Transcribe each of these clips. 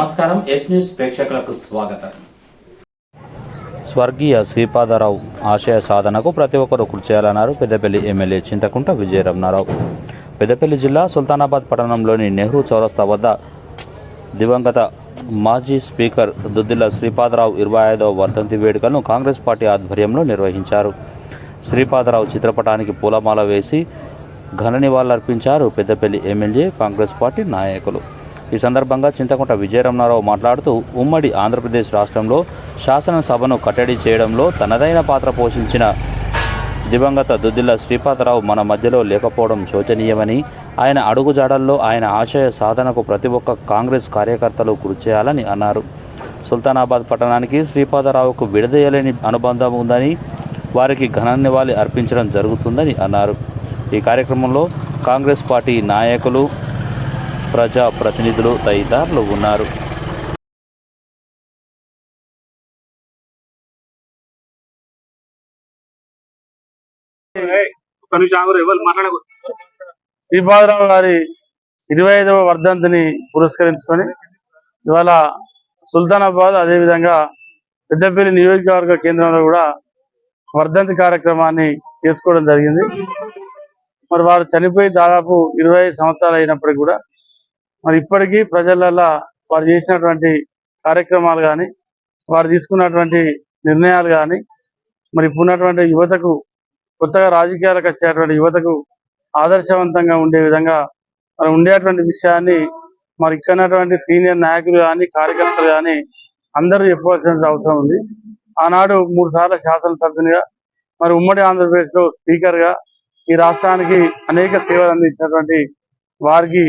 నమస్కారం yes news ప్రేక్షకులకు స్వాగతం. స్వర్గీయ శ్రీపాదరావు ఆశయ సాధనకు ప్రతి ఒక్కరూ కృషి చేయాలన్నారు పెద్దపల్లి ఎమ్మెల్యే చింతకుంట విజయరమణారావు. పెద్దపల్లి జిల్లా సుల్తానాబాద్ పట్టణంలోని నెహ్రూ చౌరస్తా వద్ద దివంగత మాజీ స్పీకర్ దుద్దిల్ల శ్రీపాదరావు ఇరవై ఐదవ వర్ధంతి వేడుకలను కాంగ్రెస్ పార్టీ ఆధ్వర్యంలో నిర్వహించారు. శ్రీపాదరావు చిత్రపటానికి పూలమాల వేసి ఘన నివాళులర్పించారు పెద్దపల్లి ఎమ్మెల్యే కాంగ్రెస్ పార్టీ నాయకులు. ఈ సందర్భంగా చింతకుంట విజయరమణారావు మాట్లాడుతూ ఉమ్మడి ఆంధ్రప్రదేశ్ రాష్ట్రంలో శాసనసభను కట్టడి చేయడంలో తనదైన పాత్ర పోషించిన దివంగత దుద్దిల్ల శ్రీపాదరావు మన మధ్యలో లేకపోవడం శోచనీయమని ఆయన అడుగుజాడల్లో ఆయన ఆశయ సాధనకు ప్రతి ఒక్క కాంగ్రెస్ కార్యకర్తలు కృషి చేయాలని అన్నారు. సుల్తానాబాద్ పట్టణానికి శ్రీపాదరావుకు విడదీయలేని అనుబంధం ఉందని వారికి ఘన నివాళి అర్పించడం జరుగుతుందని అన్నారు. ఈ కార్యక్రమంలో కాంగ్రెస్ పార్టీ నాయకులు ప్రజా ప్రతినిధులు తదితరులు ఉన్నారు. శ్రీపాదరావు గారి ఇరవై ఐదవ వర్ధంతిని పురస్కరించుకొని ఇవాళ సుల్తానాబాద్ అదేవిధంగా పెద్దపల్లి నియోజకవర్గ కేంద్రంలో కూడా వర్ధంతి కార్యక్రమాన్ని చేసుకోవడం జరిగింది. మరి వారు చనిపోయి దాదాపు ఇరవై సంవత్సరాలు అయినప్పటికీ కూడా మరి ఇప్పటికీ ప్రజలలో వారు చేసినటువంటి కార్యక్రమాలు కానీ వారు తీసుకున్నటువంటి నిర్ణయాలు కానీ మరి ఇప్పుడు ఉన్నటువంటి యువతకు కొత్తగా రాజకీయాలకు వచ్చేటువంటి యువతకు ఆదర్శవంతంగా ఉండే విధంగా మరి ఉండేటువంటి విషయాన్ని మరి ఇక్కడ సీనియర్ నాయకులు కానీ కార్యకర్తలు కానీ అందరూ చెప్పవలసిన అవసరం ఉంది. ఆనాడు మూడు సార్లు శాసనసభ్యునిగా మరి ఉమ్మడి ఆంధ్రప్రదేశ్లో స్పీకర్గా ఈ రాష్ట్రానికి అనేక సేవలు అందించినటువంటి వారికి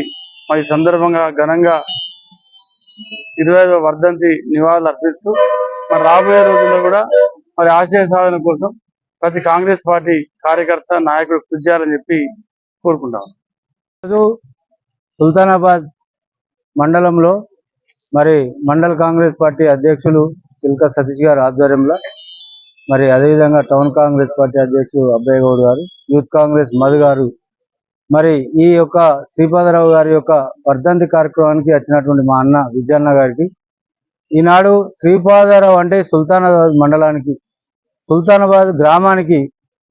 మరి సందర్భంగా ఘనంగా ఇరవై ఐదవ వర్ధంతి నివాళులు అర్పిస్తూ మరి రాబోయే రోజుల్లో కూడా మరి ఆశయ సాధన కోసం ప్రతి కాంగ్రెస్ పార్టీ కార్యకర్త నాయకుడు కృషి చేయాలని చెప్పి కోరుకుంటాం. ఈరోజు సుల్తానాబాద్ మండలంలో మరి మండల కాంగ్రెస్ పార్టీ అధ్యక్షులు సిల్కా సతీష్ గారి ఆధ్వర్యంలో మరి అదేవిధంగా టౌన్ కాంగ్రెస్ పార్టీ అధ్యక్షులు అబ్బాయి గౌడ్ గారు యూత్ కాంగ్రెస్ మధు గారు మరి ఈ యొక్క శ్రీపాదరావు గారి యొక్క వర్ధంతి కార్యక్రమానికి వచ్చినటువంటి మా అన్న విజయన్న గారికి ఈనాడు శ్రీపాదరావు అంటే సుల్తానాబాద్ మండలానికి సుల్తానాబాద్ గ్రామానికి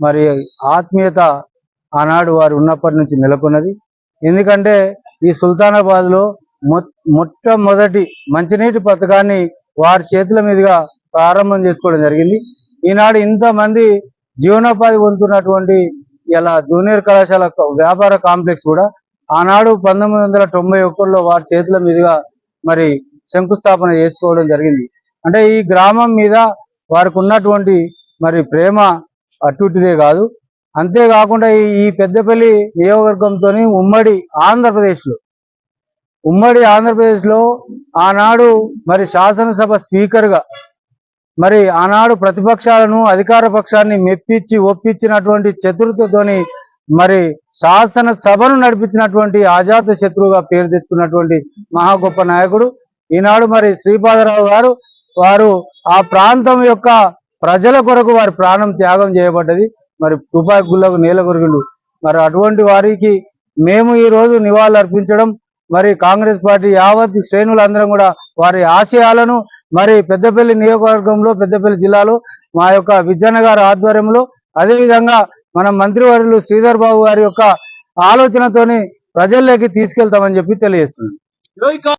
మరి ఆత్మీయత ఆనాడు వారు ఉన్నప్పటి నుంచి నెలకొన్నది. ఎందుకంటే ఈ సుల్తానాబాద్లో మొట్టమొదటి మంచినీటి పథకాన్ని వారి చేతుల మీదుగా ప్రారంభం చేసుకోవడం జరిగింది. ఈనాడు ఇంతమంది జీవనోపాధి పొందుతున్నటువంటి ఇలా జూనియర్ కళాశాల వ్యాపార కాంప్లెక్స్ కూడా ఆనాడు పంతొమ్మిది వందల తొంభై ఒకటిలో వారి చేతుల మీదుగా మరి శంకుస్థాపన చేసుకోవడం జరిగింది. అంటే ఈ గ్రామం మీద వారికి ఉన్నటువంటి మరి ప్రేమ అటుదే కాదు. అంతేకాకుండా ఈ- ఈ పెద్దపల్లి నియోజకవర్గంతో ఉమ్మడి ఆంధ్రప్రదేశ్లో ఉమ్మడి ఆంధ్రప్రదేశ్లో ఆనాడు మరి శాసనసభ స్పీకర్గా మరి ఆనాడు ప్రతిపక్షాలను అధికార పక్షాన్ని మెప్పించి ఒప్పించినటువంటి చతుర్థతోని మరి శాసనసభను నడిపించినటువంటి ఆజాత శత్రువుగా పేరు తెచ్చుకున్నటువంటి మహా గొప్ప నాయకుడు. ఈనాడు మరి శ్రీపాదరావు గారు వారు ఆ ప్రాంతం యొక్క ప్రజల కొరకు వారి ప్రాణం త్యాగం చేయబడ్డది. మరి తుపాకి గుళ్ళకు నేల కొరిగిండు మరి అటువంటి వారికి మేము ఈ రోజు నివాళులు అర్పించడం మరి కాంగ్రెస్ పార్టీ యావత్ శ్రేణులందరం కూడా వారి ఆశయాలను మరి పెద్దపల్లి నియోజకవర్గంలో పెద్దపల్లి జిల్లాలో మా యొక్క విజయన్న గారి ఆధ్వర్యంలో అదేవిధంగా మన మంత్రివర్యులు శ్రీధర్ బాబు గారి యొక్క ఆలోచనతోని ప్రజల్లోకి తీసుకెళ్తామని చెప్పి తెలియజేస్తుంది